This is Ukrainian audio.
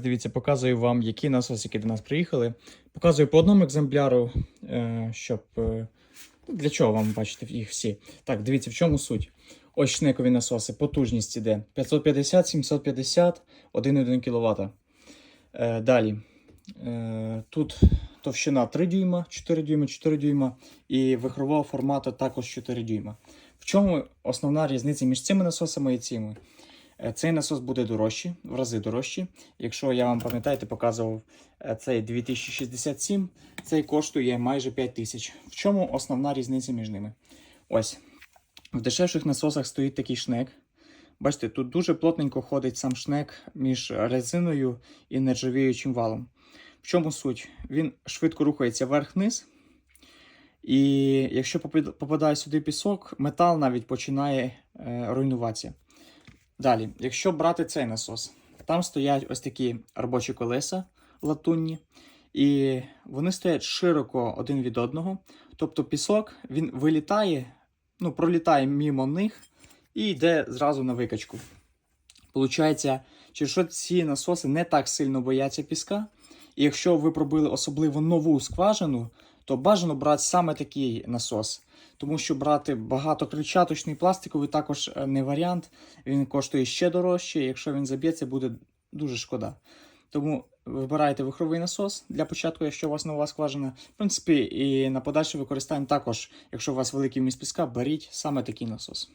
Дивіться, показую вам, які насоси, які до нас приїхали. Показую по одному екземпляру, е, щоб. е, ну, Для чого вам бачите їх всі? Так, дивіться, в чому суть. Ось шнекові насоси, потужність іде 550, 750, 1,1 кВт. Далі. Е, тут товщина 3 дюйма, 4 дюйма, 4 дюйма і вихрового формату також 4 дюйма. В чому основна різниця між цими насосами і цими? Е, Цей насос буде дорожчий, в рази дорожчий. Якщо я вам пам'ятаєте, показував е, цей 2067, цей коштує майже 5000. В чому основна різниця між ними? Ось. В дешевших насосах стоїть такий шнек. Бачите, тут дуже плотненько ходить сам шнек між резиною і нержавіючим валом. В чому суть? Він швидко рухається вверх-вниз. І якщо попадає сюди пісок, метал навіть починає е, руйнуватися. Далі, якщо брати цей насос, там стоять ось такі робочі колеса латунні, і вони стоять широко один від одного. Тобто пісок він вилітає, ну, пролітає мимо них і йде зразу на викачку. Получається, що ці насоси не так сильно бояться піска. І якщо ви пробили особливо нову скважину, то бажано брати саме такий насос. Тому що брати багатокричаточний пластиковий також е, не варіант. Він коштує ще дорожче. Якщо він заб'ється, буде дуже шкода. Тому вибирайте вихровий насос для початку, якщо у вас нова скважина. В принципі, і на подальше використання також, якщо у вас великий міст піска, беріть саме такий насос.